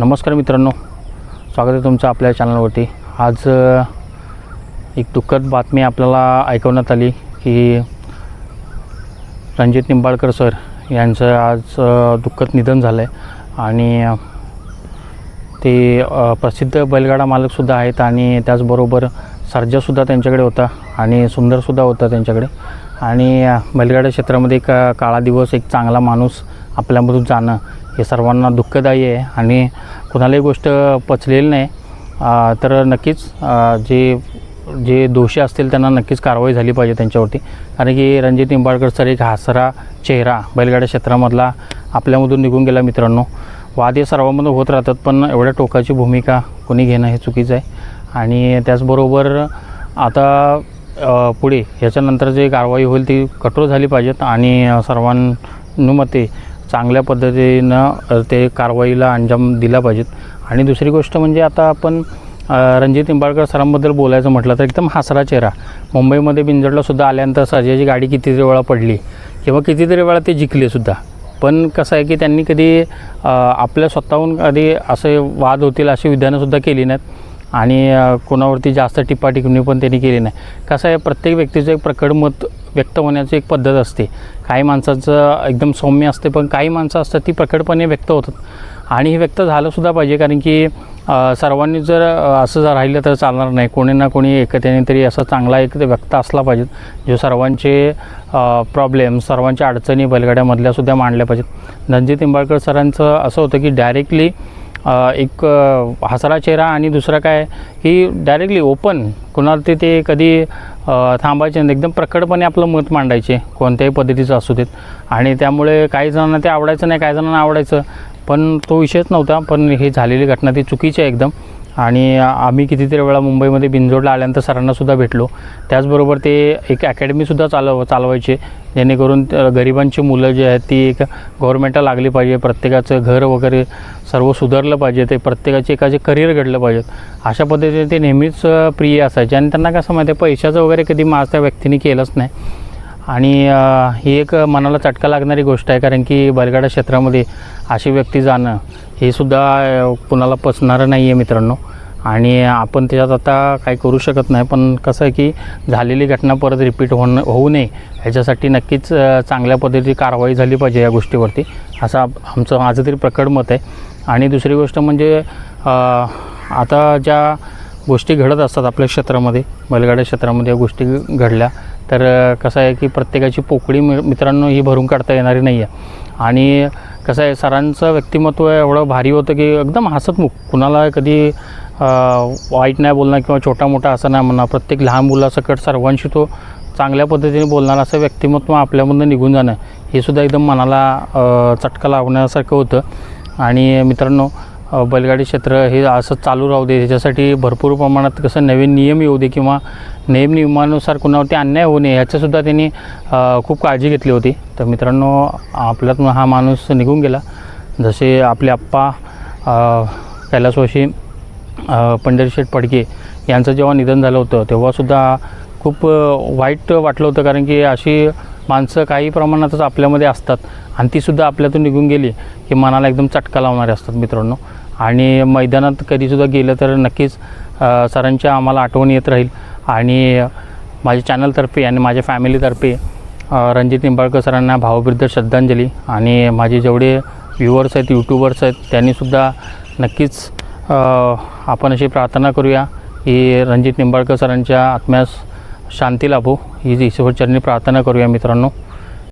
नमस्कार मित्रांनो. स्वागत आहे तुमचं आपल्या चॅनलवरती. आज एक दुःखद बातमी आपल्याला ऐकवण्यात आली की रणजित निंबाळकर सर यांचं आज दुःखद निधन झालं आहे आणि ते प्रसिद्ध बैलगाडा मालकसुद्धा आहेत आणि त्याचबरोबर सर्जासुद्धा त्यांच्याकडे होता आणि सुंदरसुद्धा होता त्यांच्याकडे. आणि बैलगाडा क्षेत्रामध्ये एक काळा दिवस एक चांगला माणूस आपल्यामधून जाणं हे सर्वांना दुःखदायी आहे आणि कुणालाही गोष्ट पचलेली नाही. तर नक्कीच जे जे दोषी असतील त्यांना नक्कीच कारवाई झाली पाहिजे त्यांच्यावरती. कारण की रणजित निंबाळकर सर एक हासरा चेहरा बैलगाड्या क्षेत्रामधला आपल्यामधून निघून गेला मित्रांनो. वाद हे सर्वांमधून होत राहतात पण एवढ्या टोकाची भूमिका कोणी घेणं हे चुकीचं आहे. आणि त्याचबरोबर आता पुढे ह्याच्यानंतर जे कारवाई होईल ती कठोर झाली पाहिजेत आणि सर्वांनुमते चांगल्या पद्धतीनं ते कारवाईला अंजाम दिला पाहिजेत. आणि दुसरी गोष्ट म्हणजे आता आपण रणजित निंबाळकर सरांबद्दल बोलायचं म्हटलं तर एकदम हासरा चेहरा. मुंबईमध्ये बिंजडला सुद्धा आल्यानंतर सर्जाची गाडी कितीतरी वेळा पडली किंवा कितीतरी वेळा ते जिंकले सुद्धा. पण कसं आहे की त्यांनी कधी आपल्या स्वतःहून कधी असे वाद होतील अशी विधानंसुद्धा केली नाहीत. आणि कोणावरती जास्त टिप्पा टिपणी पण त्यांनी केली नाही. कसं आहे प्रत्येक व्यक्तीचं एक प्रकट मत व्यक्त होण्याची एक पद्धत असते. काही माणसाचं एकदम सौम्य असते पण काही माणसं असतात ती प्रकटपणे व्यक्त होतात. आणि हे व्यक्त झालंसुद्धा पाहिजे कारण की सर्वांनी जर असं जर राहिलं तर चालणार नाही. कोणी ना कोणी एकत्याने तरी असा चांगला एक व्यक्त असला पाहिजे जो सर्वांचे प्रॉब्लेम सर्वांच्या अडचणी बैलगाड्यामधल्या सुद्धा मांडल्या पाहिजेत. रणजित इंबाळकर सरांचं असं होतं की डायरेक्टली एक हसरा चेहरा आणि दुसरा काय की डायरेक्टली ओपन कुणाला ते ते कधी थांबायचे नाही. एकदम प्रकटपणे आपलं मत मांडायचे कोणत्याही पद्धतीचं असू देत. आणि त्यामुळे काही जणांना ते आवडायचं नाही काही जणांना आवडायचं. पण तो विषयच नव्हता. पण ही झालेली घटना ती चुकीची आहे एकदम. आणि आम्ही कितीतरी वेळा मुंबईमध्ये बिंजोडला आल्यानंतर सरांनासुद्धा भेटलो. त्याचबरोबर ते एक अकॅडमीसुद्धा चालव चालवायचे. जेणेकरून गरिबांची मुलं जी आहेत ती एक गव्हर्मेंटला लागली पाहिजे. प्रत्येकाचं घर वगैरे सर्व सुधारलं पाहिजे. ते प्रत्येकाचे एकाचे करिअर घडलं पाहिजे. अशा पद्धतीने ते नेहमीच प्रिय असायचे. आणि त्यांना कसं माहिती आहे पैशाचं वगैरे कधी माझ त्या व्यक्तीने केलंच नाही. आणि ही एक मनाला चटका लागणारी गोष्ट आहे. कारण की बैलगाडा क्षेत्रामध्ये अशी व्यक्ती जाणं हे सुद्धा कुणाला पचणारं नाही आहे मित्रांनो. आणि आपण त्याच्यात आता काही करू शकत नाही पण कसं आहे की झालेली घटना परत रिपीट होणं होऊ नये. ह्याच्यासाठी नक्कीच चांगल्या पद्धतीची कारवाई झाली पाहिजे या गोष्टीवरती. असं आमचं माझं तरी प्रकट मत आहे. आणि दुसरी गोष्ट म्हणजे आता ज्या गोष्टी घडत असतात आपल्या क्षेत्रामध्ये बैलगाड्या क्षेत्रामध्ये या गोष्टी घडल्या तर कसं आहे की प्रत्येकाची पोकळी मि मित्रांनो ही भरून काढता येणारी नाही आहे आणि कसं आहे सरांचं व्यक्तिमत्व एवढं भारी होतं की एकदम हसतमुख कुणाला कधी वाईट नाही बोलणार किंवा छोटा मोठा असं नाही म्हणणार. प्रत्येक लहान मुलासकट सर्वांशी तो चांगल्या पद्धतीने बोलणार असं व्यक्तिमत्व आपल्यामधून निघून जाणं. हे सुद्धा एकदम मनाला चटका लावण्यासारखं होतं. आणि मित्रांनो बैलगाडी क्षेत्र हे असं चालू राहू दे. ह्याच्यासाठी भरपूर प्रमाणात कसं नवीन नियम येऊ दे किंवा नियम नियमानुसार कुणावरती अन्याय होऊ नये ह्याच्यासुद्धा त्यांनी खूप काळजी घेतली होती. तर मित्रांनो आपल्यातून हा माणूस निघून गेला. जसे आपले आप्पा अ, कैलासवासी अ, पंढरीशेठ पडके यांचं जेव्हा निधन झालं होतं तेव्हासुद्धा खूप वाईट वाटलं होतं. कारण की अशी माणसं काही प्रमाणातच आपल्यामध्ये असतात आणि तीसुद्धा आपल्यातून निघून गेली की मनाला एकदम चटका लावणारे असतात मित्रांनो. आणि मैदानात कधीसुद्धा गेलं तर नक्कीच सरांच्या आम्हाला आठवण येत राहील. आणि माझ्या चॅनलतर्फे आणि माझ्या फॅमिलीतर्फे रणजित निंबाळकर सरांना भावविरुद्ध श्रद्धांजली. आणि माझे जेवढे व्ह्युअर्स आहेत यूट्यूबर्स आहेत त्यांनीसुद्धा नक्कीच आपण अशी प्रार्थना करूया की रणजित निंबाळकर सरांच्या आत्म्यास शांती लाभो. ही ईश्वरचरणी प्रार्थना करूया मित्रांनो.